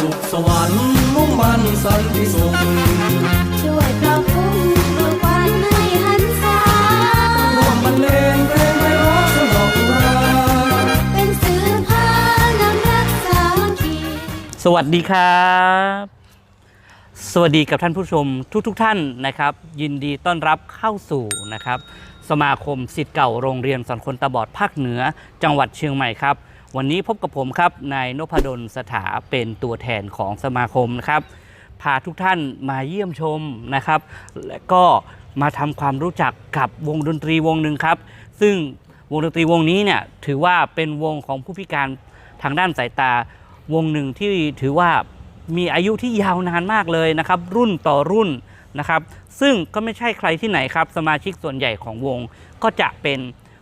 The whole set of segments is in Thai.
สุขสวรรค์มุ่งมันสันติสุขช่วยปลอบคุ้มปลุกวันให้หันษาร่วมบรรเลงเพลงไพเราะสนอกราเป็นสื่อพานำรักสามัคคีสวัสดีครับ สวัสดีกับท่านผู้ชมทุกๆทท่านนะครับ ยินดีต้อนรับเข้าสู่นะครับ สมาคมสิทธิ์เก่าโรงเรียนสอนคนตาบอดภาคเหนือ จังหวัดเชียงใหม่ครับ วันนี้พบกับผมครับนายนพดลสถาเป็นตัวแทนของสมาคมนะครับ พาทุกท่านมาเยี่ยมชมนะครับ และก็มาทำความรู้จักกับวงดนตรีวงหนึ่งครับ ซึ่งวงดนตรีวงนี้เนี่ยถือว่าเป็นวงของผู้พิการทางด้านสายตาวงหนึ่งที่ถือว่ามีอายุที่ยาวนานมากเลยนะครับ รุ่นต่อรุ่นนะครับ ซึ่งก็ไม่ใช่ใครที่ไหนครับ สมาชิกส่วนใหญ่ของวงก็จะเป็น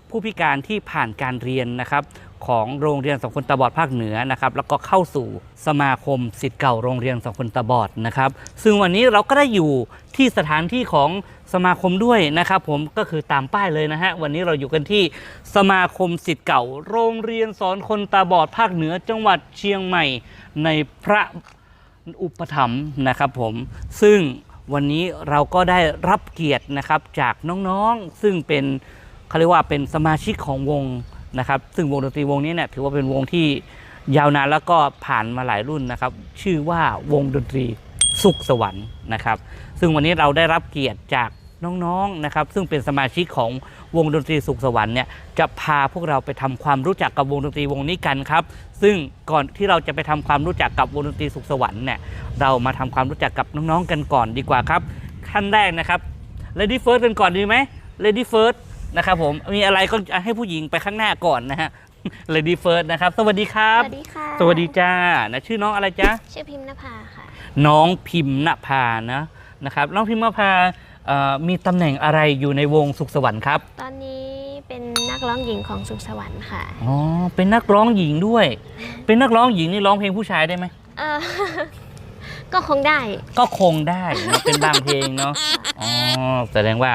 ผู้พิการที่ผ่านการเรียนนะครับ ของโรงเรียนสองคนตาบอดภาคเหนือนะครับแล้วก็เข้าสู่สมาคมสิทธิ์เก่าโรงเรียนสองคนตาบอดนะครับ ซึ่งวันนี้เราก็ได้อยู่ที่สถานที่ของสมาคมด้วยนะครับ ผมก็คือตามป้ายเลยนะฮะวันนี้เราอยู่กันที่สมาคมสิทธิ์เก่า โรงเรียนสอนคนตาบอดภาคเหนือ จังหวัดเชียงใหม่ในพระอุปถัมภ์นะครับผมซึ่งวันนี้เราก็ได้รับเกียรตินะครับจากน้องๆ ซึ่งเป็นเขาเรียกว่าเป็นสมาชิกของวง นะครับ ซึ่งวงดนตรีวงนี้เนี่ยถือว่าเป็นวงที่ยาวนานแล้วก็ผ่านมาหลายรุ่นนะครับ ชื่อว่าวงดนตรีสุขสวรรค์นะครับ ซึ่งวันนี้เราได้รับเกียรติจากน้องๆนะครับ ซึ่งเป็นสมาชิกของวงดนตรีสุขสวรรค์เนี่ยจะพาพวกเราไปทำความรู้จักกับวงดนตรีวงนี้กันครับ ซึ่งก่อนที่เราจะไปทำความรู้จักกับวงดนตรีสุขสวรรค์เนี่ยเรามาทำความรู้จักกับน้องๆกันก่อนดีกว่าครับขั้นแรกนะครับ Lady First กันก่อนดีไหม Lady First นะครับผมมีอะไรก็ให้ผู้หญิงไปข้างหน้าก่อนนะฮะ Lady First นะครับ สวัสดีครัสบวัสดีค่ะ สวัสดีจ้านะชื่อน้องอะไรจ๊ะชื่อพิมพ์นภาค่ะ น้องพิมพ์ณภานะนะครับ น้องพิมพ์ณภาเอ่อมีตำแหน่งอะไรอยู่ในวงสุขสวรรค์ครับ ตอนนี้เป็นนักร้องหญิงของสุขสวรรค์ค่ะ อ๋อ เป็นนักร้องหญิงด้วย เป็นนักร้องหญิงนี่ร้องเพลงผู้ชายได้ไหมเออก็คงได้ ก็คงได้นะเป็นบางเพลงเนาะ อ๋อ แสดงว่า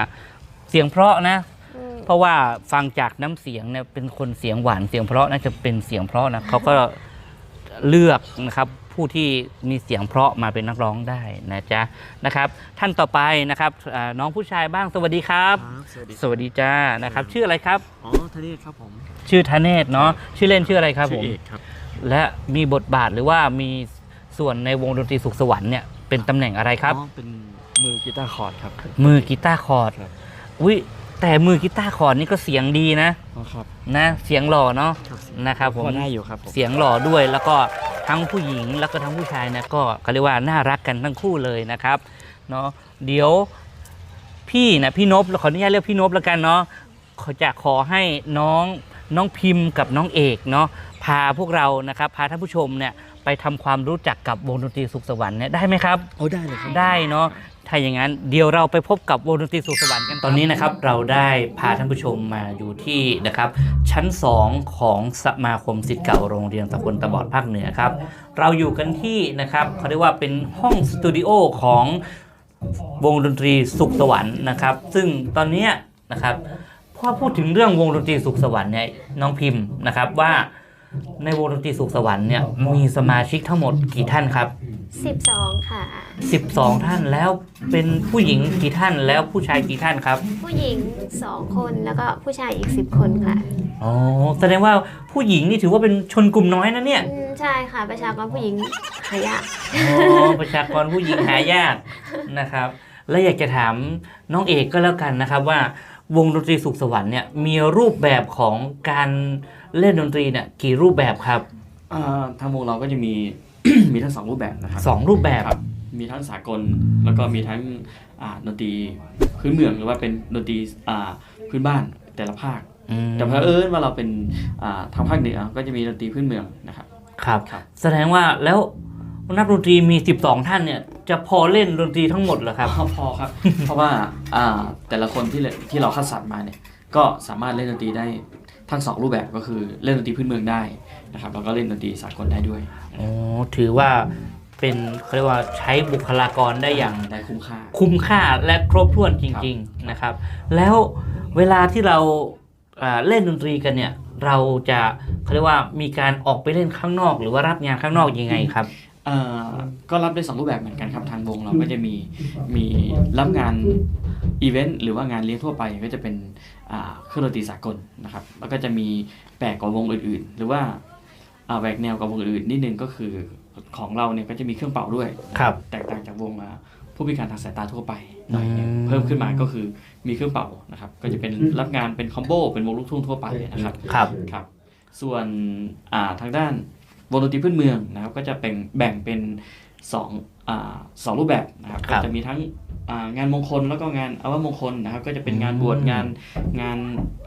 เสียงเพราะนะอืม เพราะว่าฟังจากน้ำเสียงเนี่ยเป็นคนเสียงหวานเสียงเพราะน่าจะเป็นเสียงเพราะนะเขาก็เลือกนะครับผู้ที่มีเสียงเพราะมาเป็นนักร้องได้นะจ๊ะนะครับ ท่านต่อไปนะครับอ่าน้องผู้ชายบ้างสวัสดีครับครับสวัสดีสวัสดีจ้านะครับ ชื่ออะไรครับอ๋อทะเลศครับผมชื่อธเนศเนาะชื่อเล่นชื่ออะไรครับผชื่อมเอกครับและมีบทบาทหรือว่ามีส่วนในวงดนตรีสุขสวรรค์เนี่ยเป็นตำแหน่งอะไรครับอ๋อเป็นมือกีตาร์คอร์ดครับมือกีตาร์คอร์ดครับอุ้ย แต่มือกีตาร์คอร์ดนี่ก็เสียงดีนะอ๋อครับ นะเสียงหล่อเนาะครับนะครับผมพอได้อยู่ครับผม เสียงหล่อด้วยแล้วก็ทั้งผู้หญิงแล้วก็ทั้งผู้ชายนะก็เขาเรียกว่าน่ารักกันทั้งคู่เลยนะครับเนาะเดี๋ยวพี่นะพี่นพเราขออนุญาตเรียกพี่นพแล้วกันเนาะขอจะขอให้น้องน้องพิมพ์กับน้องเอกเนาะพาพวกเรานะครับพาท่านผู้ชมเนี่ยไปทำความรู้จักกับวงดนตรีสุขสวรรค์เนี่ยได้ไหมครับโอ้ได้เลยครับ ได้เนาะถ้าอย่างนั้นเดี๋ยวเราไปพบกับวงดนตรีสุขสวรรค์กันตอนนี้นะครับ เราได้พาท่านผู้ชมมาอยู่ที่นะครับ ชั้น 2 ของสมาคมสิทธิ์เก่าโรงเรียนสากลตาบอดภาคเหนือครับ เราอยู่กันที่นะครับเขาเรียกว่าเป็นห้องสตูดิโอของวงดนตรีสุขสวรรค์นะครับ ซึ่งตอนนี้นะครับพอพูดถึงเรื่องวงดนตรีสุขสวรรค์เนี่ยน้องพิมพ์นะครับว่า ในวงดนตรีสุขสวรรค์เนี่ยมีสมาชิกทั้งหมดกี่ท่านครับ 12 ค่ะ 12 ท่านแล้วเป็นผู้หญิงกี่ท่านแล้วผู้ชายกี่ท่านครับ ผู้หญิง 2 คนแล้วก็ผู้ชายอีก 10 คนค่ะ อ๋อ แสดงว่าผู้หญิงนี่ถือว่าเป็นชนกลุ่มน้อยนะเนี่ย อืมใช่ค่ะ ประชากรผู้หญิงหายากอ๋อประชากรผู้หญิงหายากนะครับ และอยากจะถามน้องเอกก็แล้วกันนะครับว่า วงดนตรีสุขสวรรค์เนี่ยมีรูปแบบของการเล่นดนตรีเนี่ยกี่รูปแบบครับอ่าทางวงเราก็จะมี มีทั้งสองรูปแบบนะครับสองรูปแบบครับมีทั้งสากลแล้วก็มีทั้งอ่าดนตรีพื้นเมืองหรือว่าเป็นดนตรีอ่าพื้นบ้านแต่ละภาค อืมแต่เพอเอิญว่าเราเป็นอ่าทางภาคเหนือก็จะมีดนตรีพื้นเมืองนะครับ ครับ ครับ แสดงว่าแล้ว นักดนตรีมี 12 ท่านเนี่ย จะพอเล่นดนตรีทั้งหมดเหรอครับ พอพอครับ เพราะว่าอ่าแต่ละคนที่เลที่เราคัดสรรมาเนี่ย ก็สามารถเล่นดนตรีได้ทั้งสองรูปแบบก็คือเล่นดนตรีพื้นเมืองได้นะครับแล้วก็เล่นดนตรีสากลได้ด้วยอ๋อถือว่าเป็นเขาเรียกว่าใช้บุคลากรได้อย่างได้คุ้มค่า คุ้มค่าและครบถ้วนจริง ๆนะครับ แล้วเวลาที่เราอ่าเล่นดนตรีกันเนี่ย เราจะเขาเรียกว่ามีการออกไปเล่นข้างนอก หรือว่ารับงานข้างนอกยังไงครับเอ่อ ก็รับได้สองรูปแบบเหมือนกันครับทางวงเราก็จะมีมีรับงานอีเวนต์หรือว่างานเลี้ยงทั่วไปก็จะเป็นอ่าเครื่องดนตรีสากลนะครับ แล้วก็จะมีแปลกกว่าวงอื่นๆ หรือว่าอ่าแหวกแนวกับวงอื่นๆนิดนึงก็คือของเราเนี่ยก็จะมีเครื่องเป่าด้วยครับแตกต่างจากวงอ่าผู้พิการทางสายตาทั่วไปหน่อยหนึงอืมเพิ่มขึ้นมาก็คือมีเครื่องเป่านะครับ ก็จะเป็นรับงานเป็นคอมโบเป็นวงลูกทุ่งทั่วไปนะครับครับครับ ส่วนอ่าทางด้าน วงดนตรีพื้นเมืองนะครับก็จะเป็นแบ่งเป็นสองอ่าสองรูปแบบนะครับครัก็บจะมีทั้งอ่างานมงคลแล้วก็งานอาวมงคลนะครับ ก็จะเป็นงานบวชอืมงานงาน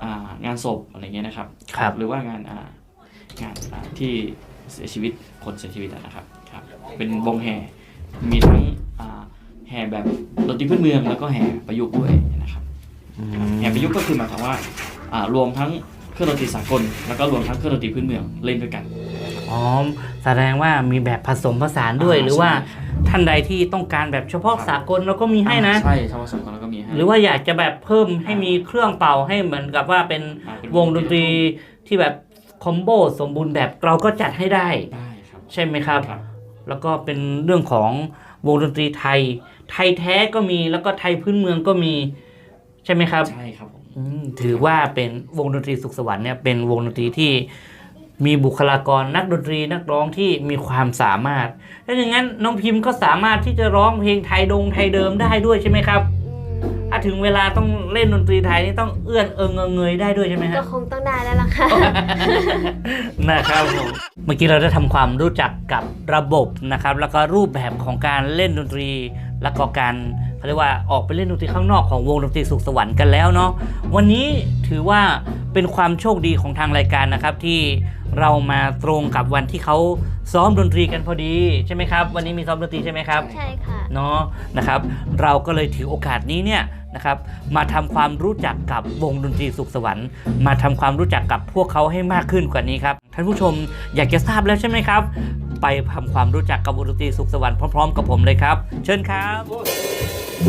อ่างานศพอะไรเงี้ยนะครับครับ หรือว่างานอ่างานอ่าที่เสียชีวิตคนเสียชีวิตอะนะครับครับ เป็นวงแห่มีทั้งอ่าแห่แบบดนตรีพื้นเมืองแล้วก็แห่ประยุกต์ด้วยนะครับแห่ประยุกต์ก็คือหมายความว่าอ่ารวมทั้งเครื่องดนตรีสากลแล้วก็รวมทั้งเครื่องดนตรีพื้นเมืองเล่นด้วยกัน อ๋อแสดงว่ามีแบบผสมผสานด้วยอ่าหรือว่าใช่ ท่านใดที่ต้องการแบบเฉพาะครับสากลเราก็มีให้นะอ่าใช่ชาวผสมกันแล้วก็มีให้หรือว่าอยากจะแบบเพิ่มให้มีเครื่องเป่าให้เหมือนกับว่าเป็นอ่าเป็นวงดนตรีที่แบบคอมโบสมบูรณ์แบบเราก็จัดให้ได้ ได้ครับ ใช่ไหมครับ ครับ แล้วก็เป็นเรื่องของวงดนตรีไทย ไทยแท้ก็มีแล้วก็ไทยพื้นเมืองก็มีใช่ไหมครับ ใช่ครับผม อืมถือว่าเป็นวงดนตรีสุขสวรรค์เนี่ยเป็นวงดนตรีที่ มีบุคลากรนักดนตรีนักร้องที่มีความสามารถถ้าอย่างนั้นน้องพิมพ์ก็สามารถที่จะร้องเพลงไทยดงไทยเดิมได้ด้วยใช่ไหมครับถ้าถึงเวลาต้องเล่นดนตรีไทยนี่ต้องเอื้อนเอิงเอิงเงยได้ด้วยใช่ไหมก็ฮะคงต้องได้แล้วล่ะค่ะนะครับผมเมื่อกี้เราได้ทำความรู้จักกับระบบนะครับ แล้วก็รูปแบบของการเล่นดนตรีแล้วก็การ เขาเรียกว่าออกไปเล่นดนตรีข้างนอกของวงดนตรีสุขสวรรค์กันแล้วเนาะวันนี้ถือว่าเป็นความโชคดีของทางรายการนะครับที่เรามาตรงกับวันที่เขาซ้อมดนตรีกันพอดีใช่ไหมครับ วันนี้มีซ้อมดนตรีใช่ไหมครับใช่ค่ะเนาะนะครับ เราก็เลยถือโอกาสนี้เนี่ยนะครับ มาทำความรู้จักกับวงดนตรีสุขสวรรค์ มาทำความรู้จักกับพวกเขาให้มากขึ้นกว่านี้ครับท่านผู้ชมอยากจะทราบแล้วใช่ไหมครับ ไปทำความรู้จักกับวงดนตรีสุขสวรรค์พร้อมๆ กับผมเลยครับ เชิญครับ ข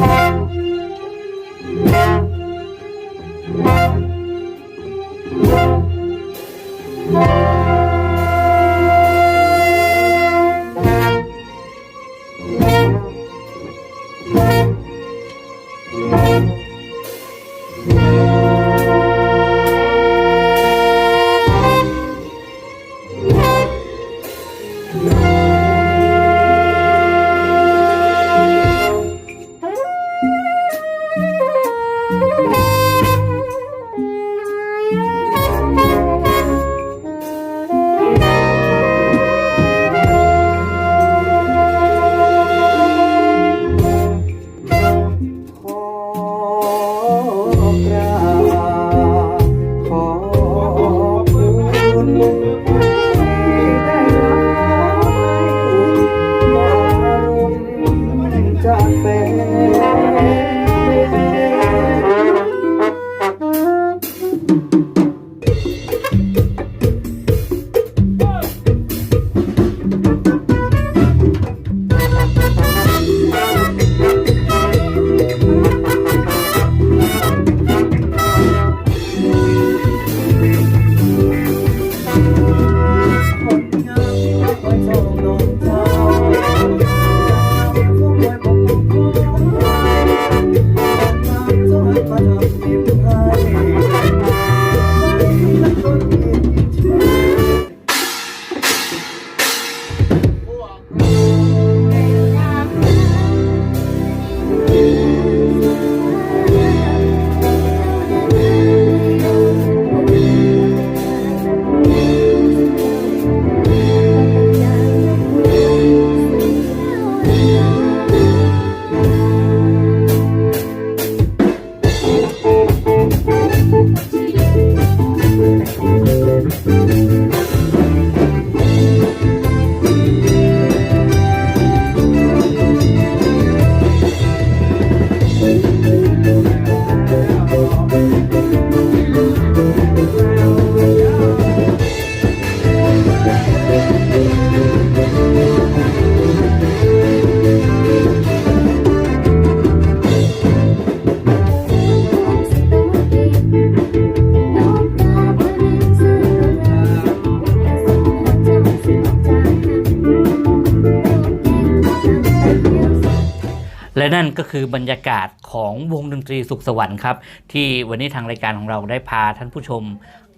คือบรรยากาศของวงดนตรีสุขสวรรค์ครับ ที่วันนี้ทางรายการของเราได้พาท่านผู้ชม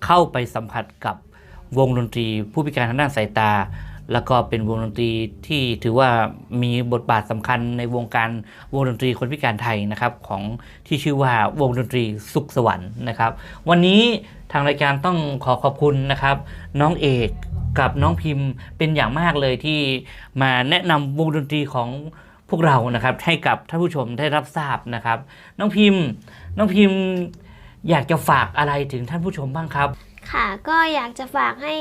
เข้าไปสัมผัสกับวงดนตรี ผู้พิการทางด้านสายตา แล้วก็เป็นวงดนตรีที่ถือว่ามีบทบาทสำคัญในวงการวงดนตรีคนพิการไทยนะครับของที่ชื่อว่าวงดนตรีสุขสวรรค์นะครับ วันนี้ทางรายการต้องขอขอบคุณนะครับ น้องเอกกับน้องพิมพ์เป็นอย่างมากเลยที่มาแนะนำวงดนตรีของ พวกเรานะครับให้กับท่านผู้ชมได้รับทราบนะครับ น้องพิมพ์ น้องพิมพ์อยากจะฝากอะไรถึงท่านผู้ชมบ้างครับ ค่ะ ก็อยากจะฝากให้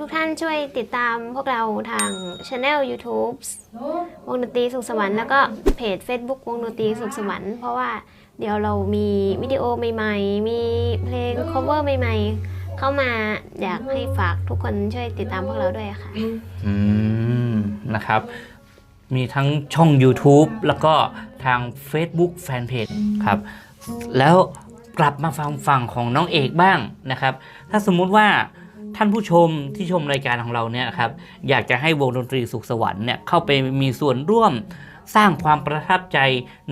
ทุกๆทท่านช่วยติดตามพวกเราทางช anel YouTube วงดนตรีสุขสวรรค์แล้วก็เพจ Facebook วงดนตรีสุขสวรรค์เพราะว่าเดี๋ยวเรามีวิดีโอใหม่ ๆ มีเพลง cover ใหม่ ๆ เข้ามาอยากให้ฝากทุกคนช่วยติดตามพวกเราด้วยค่ะ อืม นะครับ มีทั้งช่อง YouTube แล้วก็ทาง Facebook Fanpage ครับ แล้วกลับมาฟังฝั่งของน้องเอกบ้างนะครับ ถ้าสมมุติว่าท่านผู้ชมที่ชมรายการของเราเนี่ยครับอยากจะให้วงดนตรีสุขสวรรค์เนี่ยเข้าไปมีส่วนร่วม สร้างความประทับใจ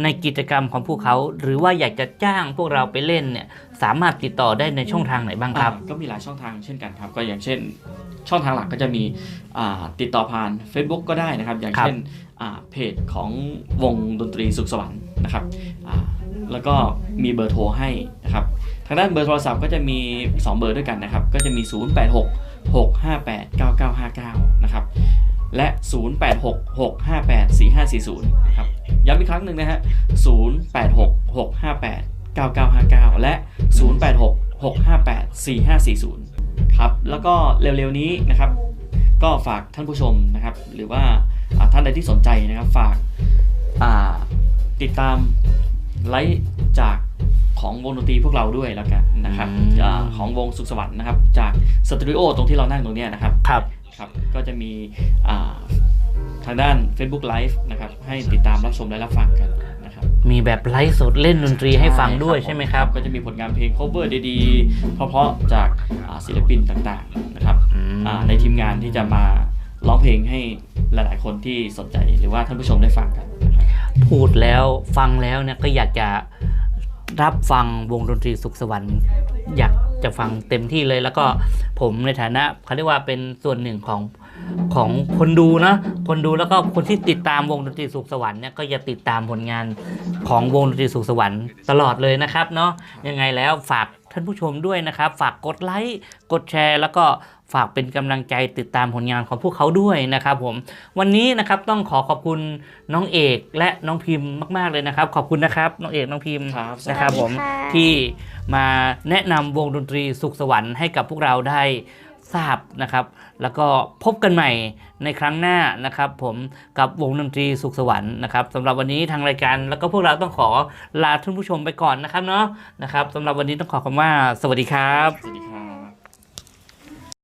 ในกิจกรรมของพวกเขา หรือว่าอยากจะจ้างพวกเราไปเล่นเนี่ยสามารถติดต่อได้ในช่องทางไหนบ้างครับอ่าก็มีหลายช่องทางเช่นกันครับ ก็อย่างเช่น ช่องทางหลักก็จะมีอ่าติดต่อผ่าน Facebook ก็ได้นะครับ อย่างครับเช่นอ่าเพจของวงดนตรีสุขสวรรค์นะครับอ่าแล้วก็มีเบอร์โทรให้นะครับทางด้านเบอร์โทรศัพท์ก็จะมี 2 เบอร์ด้วยกันนะครับ ก็จะมี 086 658 9959 นะครับ และ 086 658 4540นะครับย้ำอีกครั้งหนึ่งนะฮะ086 658 9959 และ 086 658 4540 ครับ แล้วก็เร็วๆนี้นะครับ ก็ฝากท่านผู้ชมนะครับ หรือว่าอ่าท่านใดที่สนใจนะครับ ฝากอ่าติดตามไลฟ์จากของวงดนตรีพวกเราด้วยแล้วกันนะครับอืมอาของวงสุขสวรรค์นะครับ จากสตูดิโอตรงที่เรานั่งตรงเนี้ยนะครับ ครับครับก็จะมีอ่าทางด้าน Facebook Live นะครับให้ติดตามรับชมและรับฟังกันนะครับมีแบบไลฟ์สดเล่นดนตรีให้ฟังด้วยใช่ไหมครับ ก็จะมีผลงานเพลง cover ดีๆ เพราะๆจากอ่าศิลปินต่างๆนะครับอืมอ่าในทีมงานที่จะมาร้องเพลงให้หลายๆคนที่สนใจหรือว่าท่านผู้ชมได้ฟังกันนะครับพูดแล้วฟังแล้วเนี่ยก็อยากจะรับฟังวงดนตรีสุขสวรรค์อยาก จะฟังเต็มที่เลย แล้วก็ผมในฐานะเขาเรียกว่าเป็นส่วนหนึ่งของของคนดูนะคนดูแล้วก็คนที่ติดตามวงดนตรีสุขสวรรค์เนี่ยก็จะติดตามผลงานของวงดนตรีสุขสวรรค์ตลอดเลยนะครับเนาะยังไงแล้วฝากท่านผู้ชมด้วยนะครับ ฝากกดไลค์กดแชร์ แล้วก็ ฝากเป็นกำลังใจติดตามผลงานของพวกเขาด้วยนะครับผม วันนี้นะครับต้องขอขอบคุณน้องเอกและน้องพิมพ์มาก ๆเลยนะครับ ขอบคุณนะครับน้องเอกน้องพิมพ์ครับนะครับผมสวัสดีค่ะที่มาแนะนำวงดนตรีสุขสวรรค์ให้กับพวกเราได้ทราบนะครับ แล้วก็พบกันใหม่ในครั้งหน้านะครับ ผมกับวงดนตรีสุขสวรรค์นะครับสำหรับวันนี้ทางรายการ แล้วก็พวกเราต้องขอลาท่านผู้ชมไปก่อนนะครับเนาะนะครับสำหรับวันนี้ต้องขอคำว่า สวัสดีครับ สวัสดีครับ